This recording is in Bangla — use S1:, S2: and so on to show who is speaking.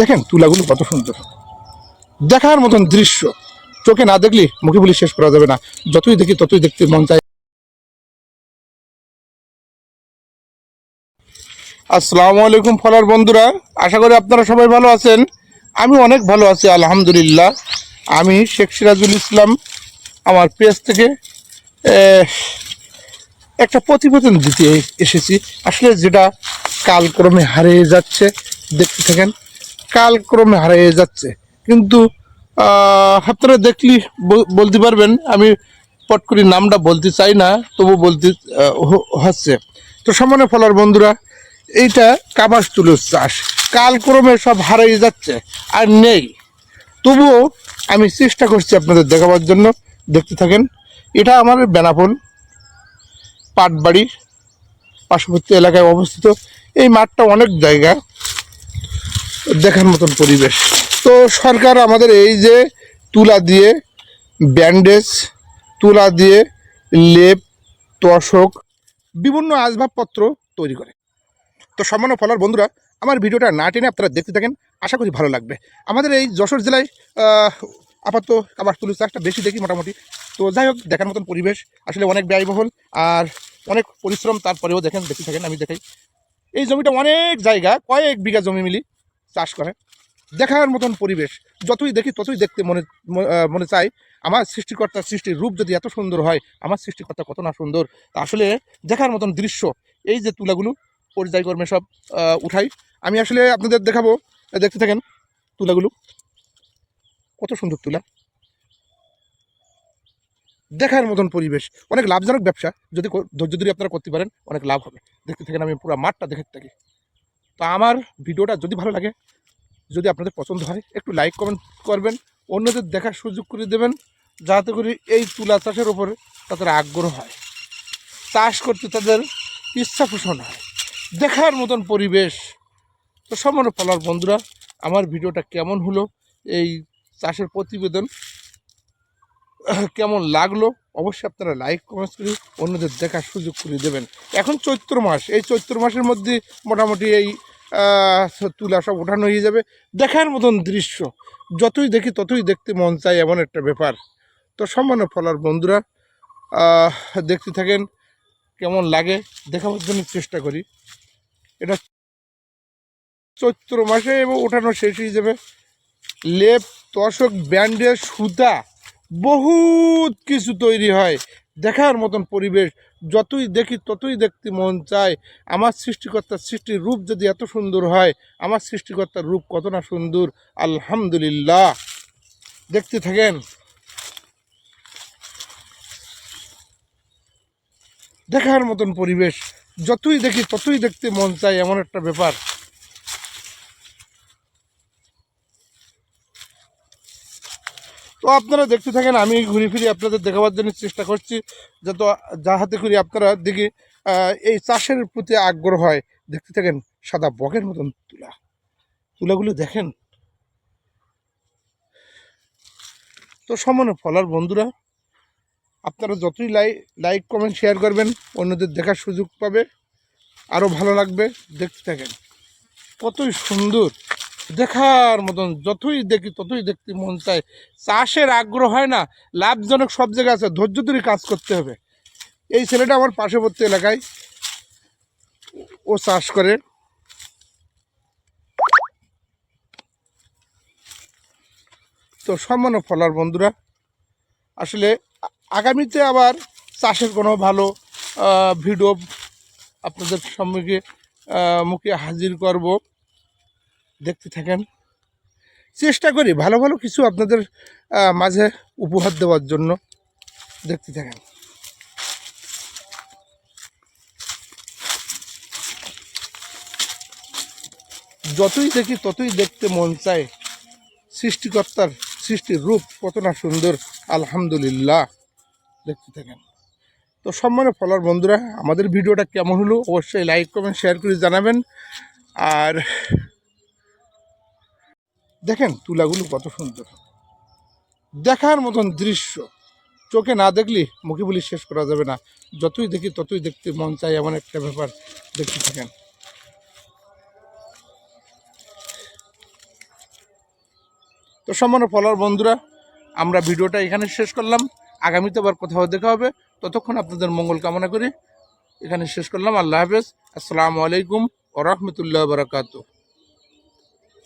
S1: দেখেন তুলাগুলো কত সুন্দর। দেখার মতন দৃশ্য। চোখে না দেখলে মুখে বলি শেষ করা যাবে না। যতই দেখি ততই দেখতে মন চায়। আসসালামু আলাইকুম ফলার বন্ধুরা, আশা করি আপনারা সবাই ভালো আছেন। আমি অনেক ভালো আছি, আলহামদুলিল্লাহ। আমি শেখ সিরাজুল ইসলাম, আমার পেজ থেকে একটা প্রতিবেদন দিতে এসেছি। আসলে যেটা কালক্রমে হারিয়ে যাচ্ছে, দেখতে থাকেন। কালক্রমে হারিয়ে যাচ্ছে। কিন্তু আপনারা দেখলি বলতে পারবেন, আমি পট করে নামটা বলতে চাই না, তবু বলতে হচ্ছে। তো সামনে ফলার বন্ধুরা, এইটা কাবাস তুলোর চাষ। কালক্রমে সব হারিয়ে যাচ্ছে, আর নেই। তবুও আমি চেষ্টা করছি আপনাদের দেখাবার জন্য, দেখতে থাকেন। এটা আমার বেনাপোল পাটবাড়ির পার্শ্ববর্তী এলাকায় অবস্থিত। এই মাঠটা অনেক জায়গা। দেখার মতন পরিবেশ। তো সরকার আমাদের এই যে তুলা দিয়ে ব্যান্ডেজ, তুলা দিয়ে লেপ, তোষক বিভিন্ন আসবাবপত্র তৈরি করে। তো সামান্য ফলার বন্ধুরা, আমার ভিডিওটা না টেনে আপনারা দেখতে থাকেন, আশা করি ভালো লাগবে। আমাদের এই যশোর জেলায় আপাতত কাবার তুলু চাষটা বেশি দেখি মোটামুটি। তো যাই হোক, দেখার মতন পরিবেশ, আসলে অনেক ব্যয়বহুল আর অনেক পরিশ্রম তারপরেও দেখেন, দেখতে থাকেন, আমি দেখাই। এই জমিটা অনেক জায়গা, কয়েক বিঘা জমি মিলি। চাষ করে। দেখার মতন পরিবেশ, যতই দেখি ততই দেখতে মনে মনে চাই, আমার সৃষ্টিকর্তার সৃষ্টির রূপ যদি এত সুন্দর হয়, আমার সৃষ্টিকর্তা কত না সুন্দর। আসলে দেখার মতন দৃশ্য, এই যে তুলাগুলো পর্যায়ক্রমে সব উঠাই। আমি আসলে আপনাদের দেখাবো, দেখতে থাকেন তুলাগুলো। কত সুন্দর তুলা। দেখার মতন পরিবেশ, অনেক লাভজনক ব্যবসা। যদি ধৈর্য ধরে আপনারা করতে পারেন, অনেক লাভ হবে। দেখতে থাকেন আমি পুরো মাঠটা দেখে থাকি। তো আমার ভিডিওটা যদি ভালো লাগে, যদি আপনাদের পছন্দ হয়, একটু লাইক কমেন্ট করবেন, অন্যদের দেখার সুযোগ করে দেবেন, যাতে করে এই তুলা চাষের ওপরে তাদের আগ্রহ হয়। চাষ করতে তাদের ইচ্ছা পোষণ হয়। দেখার মতন পরিবেশ। তো সমান ফলার বন্ধুরা, আমার ভিডিওটা কেমন হলো, এই চাষের প্রতিবেদন কেমন লাগল, অবশ্যই আপনারা লাইক কমেন্টস করে অন্যদের দেখার সুযোগ করে দেবেন। এখন চৈত্র মাস। এই চৈত্র মাসের মধ্যে মোটামুটি এই তুলা সব ওঠানো হয়ে যাবে। দেখার মতন দৃশ্য। যতই দেখি, ততই দেখতে মন চায় এমন একটা ব্যাপার। তো সম্মান ফলার বন্ধুরা দেখতে থাকেন, কেমন লাগে, দেখাবার জন্য চেষ্টা করি। এটা চৈত্র মাসে এবং ওঠানো শেষ হয়ে যাবে। লেপ, তশক, ব্যান্ডেজ, সুতা, বহুত কিছু তৈরি হয়। দেখার মতন পরিবেশ যতই দেখি, ততই দেখতে মন চায়, আমার সৃষ্টিকর্তার সৃষ্টির রূপ যদি এত সুন্দর হয়, আমার সৃষ্টিকর্তার রূপ কত না সুন্দর, আলহামদুলিল্লাহ। দেখতে থাকেন। দেখার মতন পরিবেশ, যতই দেখি, ততই দেখতে মন চায় এমন একটা ব্যাপার। তো আপনারা দেখতে থাকেন, আমি ঘুরে ফিরে আপনাদের দেখাবার জন্য চেষ্টা করছি, যত যা হাতে করে আপনারা দেখি এই চাষের প্রতি আগ্রহ হয়। দেখতে থাকেন, সাদা বকের মতন তুলা। তুলাগুলো দেখেন। তো সমানে ফলার বন্ধুরা, আপনারা যতই লাই লাইক কমেন্ট শেয়ার করবেন, অন্যদের দেখার সুযোগ পাবে, আরও ভালো লাগবে। দেখতে থাকেন, কতই সুন্দর। দেখার মতন, যতই দেখি, ততই দেখতে মন চায়। চাষের আগ্রহ হয় না, লাভজনক সব জায়গায় আছে, ধৈর্য ধরে কাজ করতে হবে। এই ছেলেটা আমার পার্শ্ববর্তী এলাকায়, ও চাষ করে। তো সম্মান ফলার বন্ধুরা, আসলে আগামীতে আবার চাষের কোনো ভালো ভিডিও আপনাদের সম্মুখে মুখে হাজির করব। দেখতে থাকেন। চেষ্টা করি ভালো ভালো কিছু আপনাদের মাঝে উপহার দেওয়ার জন্য দেখতে থাকেন। যতই দেখি, ততই দেখতে মন চায় সৃষ্টিকর্তার সৃষ্টির রূপ, কত না সুন্দর, আলহামদুলিল্লাহ, দেখতে থাকেন। তো সম্মানে ফলার বন্ধুরা, আমাদের ভিডিওটা কেমন হলো অবশ্যই লাইক কমেন্ট শেয়ার করে জানাবেন। আর দেখেন তুলাগুলো কত সুন্দর। দেখার মতন দৃশ্য। চোখে না দেখলে মুখে বলি শেষ করা যাবে না। যতই দেখি ততই দেখতে মন চায় এমন একটা ব্যাপার দেখতে থাকেন। তো সম্মানের ফলোয়ার বন্ধুরা, আমরা ভিডিওটা এখানে শেষ করলাম। আগামীতে আবার কোথাও দেখা হবে। ততক্ষণ আপনাদের মঙ্গল কামনা করি। এখানে শেষ করলাম। আল্লাহ হাফেজ। আসসালামু আলাইকুম ও রহমতুল্লাহ বারাকাতু